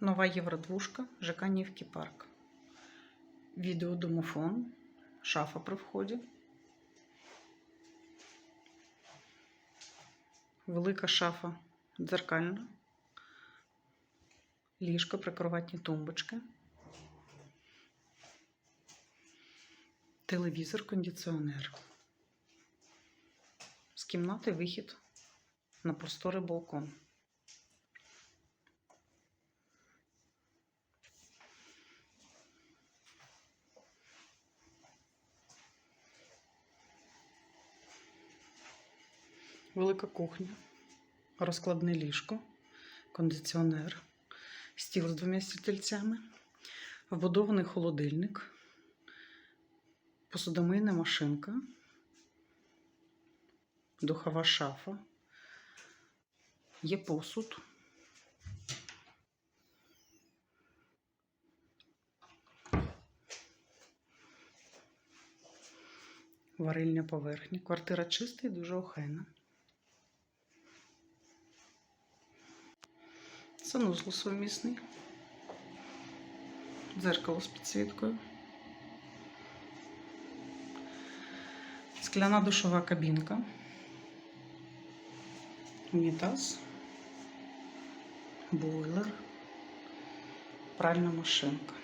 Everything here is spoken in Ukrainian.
Нова євродвушка, ЖК Нівський парк. Відеодомофон, шафа при вході. Велика шафа дзеркальна. Ліжко, прикроватні тумбочки. Телевізор, кондиціонер. З кімнати вихід на просторий балкон. Велика кухня, розкладне ліжко, кондиціонер, стіл з двома стільцями, вбудований холодильник, посудомийна машинка, духова шафа, є посуд. Варильня поверхня. Квартира чиста і дуже охайна. Санузел совмісний, Дзеркало з підсвіткою. Скляна душова кабінка. Унітаз. Бойлер. Пральна машинка.